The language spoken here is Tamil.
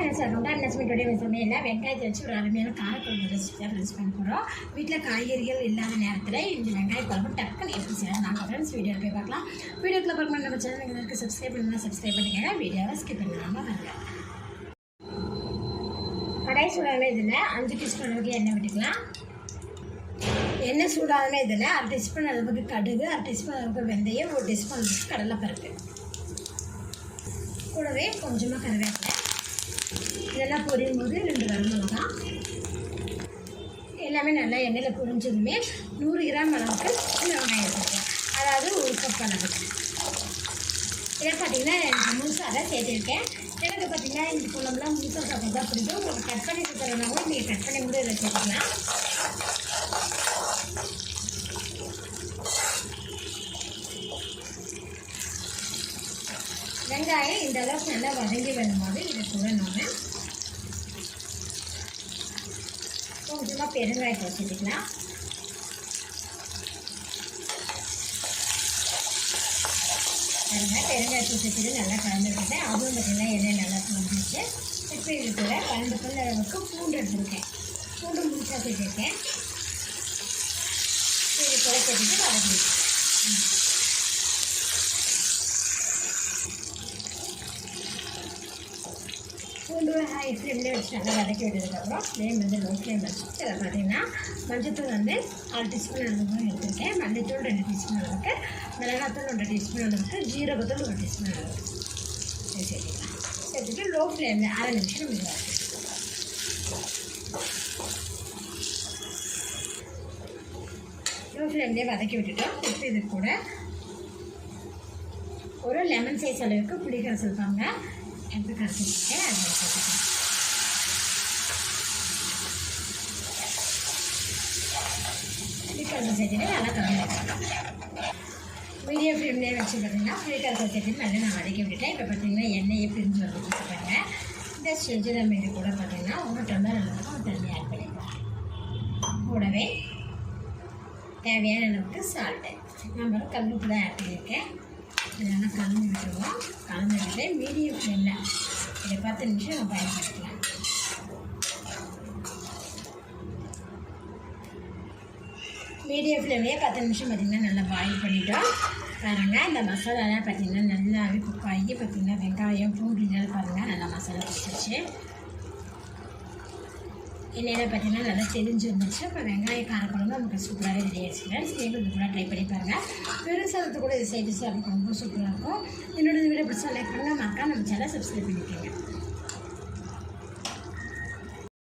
ஃப்ரெண்ட்ஸ் வெல்கம் டு அன்னஸ்மெண்ட்டோடைய சமையலில் வெங்காயத்தை வச்சு ஒரு அருமையான காரக்குழம்பு ரெசிபி தான் ரெசிபி பண்ண போகிறோம் வீட்டில் காய்கறிகள் இல்லாத நேரத்தில் இந்த வெங்காய குழம்பு டக்குன்னு எப்படி செய்யலாம் நாங்கள் ஃப்ரெண்ட்ஸ் வீடியோ போய் பார்க்கலாம். வீடியோக்குள்ள பார்க்க நம்ம சேனல் எங்களுக்கு சப்ஸ்கிரைப் பண்ணலாம் சப்ஸ்கிரைப் பண்ணிக்கோங்க. வீடியோவை ஸ்கிப் பண்ணாமல் வாங்க. கடாய் சூடாகவே இதில் அஞ்சு டீஸ்பூன் அளவுக்கு எண்ணெய் விட்டுக்கலாம். எண்ணெய் சூடாகவே இதில் அரை டீஸ்பூன் அளவுக்கு கடுகு அரை டீஸ்பூன் அளவுக்கு வெந்தயம் ஒரு டீஸ்பூன் அளவுக்கு கடலைப்பருப்பு. கூடவே கொஞ்சமாக கருவேப்பிலை. இதெல்லாம் பொரியும் போது ரெண்டு வரமிளகா. எல்லாமே நல்லா எண்ணெயில் பொரிஞ்சதுமே நூறு கிராம் அளவுக்கு வெங்காயம் எடுத்துக்கலாம். அதாவது ஒரு கப் அளவுக்கு இதை பார்த்தீங்கன்னா எனக்கு முழுசாக தான் சேர்த்துருக்கேன். எனக்கு பார்த்தீங்கன்னா இந்த குழம்புலாம் முழுசாக சாப்பிட்டு தான் பிடிக்கும். உங்களுக்கு கட் பண்ணி கொடுத்துறதுனாலும் நீங்கள் கட் பண்ணி கூட இதை சேர்த்துக்கலாம். வெங்காயம் இந்த அளவுக்கு நல்லா வதங்கி வரும்போது இதை கூட நம்ம கொஞ்சமாக பெருங்காயத்தை வச்சுக்கலாம் பாருங்க பெருங்காயத்தை வச்சுட்டு நல்லா கலந்துருக்கேன் அதுவும் பார்த்திங்கன்னா எண்ணெய் நல்லா கலந்துருச்சு. இப்போ இது கூட கலந்து கொள்ள அளவுக்கு பூண்டு எடுத்துருக்கேன். பூண்டு முடிச்சா சேர்த்துருக்கேன் இது கூட சேர்த்துட்டு வதக்கிட்டு பூண்டு ஹை ஃப்ளேம்லேயே வச்சு நல்லா வதக்கி விட்டதுக்கப்புறம் ஃப்ளேம் வந்து லோ ஃப்ளேம் வச்சு இதில் பார்த்தீங்கன்னா மஞ்சத்தூள் வந்து அரை டீஸ்பூன் அளவுக்கு எடுத்துருக்கேன். மல்லித்தூள் ரெண்டு டீஸ்பூன் அளவுக்கு மிளகாத்தூள் ரெண்டு டீஸ்பூன் அளவுக்கு ஜீரகத்தூள் ஒரு டீஸ்பூன் அளவுக்கு. சரி சேர்த்துக்கலாம் சேர்த்துட்டு லோ ஃப்ளேமில் அரை நிமிஷம் நம்ம லோ ஃப்ளேம்லேயே வதக்கி விட்டுட்டோம். இப்போ இது கூட. ஒரு லெமன் சைஸ் அளவுக்கு புளிக்கரை சொல்லுவாங்க எடுத்து கரைச்சிட்டு அதை சேர்த்துக்கலாம் புளிக்கரசல் சேர்த்துட்டு நல்லா கலந்துக்கலாம் மீடியம் ஃப்ளேம்லேயே வச்சு பார்த்தீங்கன்னா புளிக்கரசல் சேர்த்துட்டு நல்லா நான் வதக்கி விட்டுட்டேன். இப்போ பார்த்தீங்கன்னா எண்ணெயை பிரிஞ்சு வந்து இந்த ஸ்டேஜில் நம்ம இது கூட பார்த்தீங்கன்னா ஒரு டம்ளர் அளவுக்கு தண்ணி ஆட் பண்ணிக்கலாம். கூடவே தேவையான அளவுக்கு சால்ட்டு நம்ம கல்லுப்பு தான் ஆட் பண்ணியிருக்கேன். இதெல்லாம் கலந்து விட்டுருவோம் கலந்து விட்டு மீடியம் ஃப்ளேமில் இதை பத்து நிமிஷம் நம்ம பயன்படுத்தலாம் மீடியம் ஃப்ளேம்லேயே பத்து நிமிஷம் பார்த்திங்கன்னா நல்லா பாயில் பண்ணிட்டோம். பாருங்கள் இந்த மசாலாலாம் பார்த்திங்கன்னா நல்லாவே குக் ஆகி பார்த்திங்கன்னா வெங்காயம் பூண்டு பாருங்கள் நல்லா மசாலா பிடிச்சிருச்சு. எண்ணெயில் பார்த்தீங்கன்னா நல்லா தெரிஞ்சு வந்துச்சு அப்புறம் வெங்காய காரக்குழம்பு நமக்கு சூப்பராகவே ரெடி ஆயிடுச்சு நீங்களும் இது கூட ட்ரை பண்ணி பாருங்கள் வெறும் சாதத்து கூட இது செய்து சாப்பிட்டு ரொம்ப சூப்பராக இருக்கும். என்னோட வீடியோ பிடிச்சா லைக் பண்ணால் மக்கா நம்ம சேனல் சப்ஸ்கிரைப் பண்ணிக்கோங்க.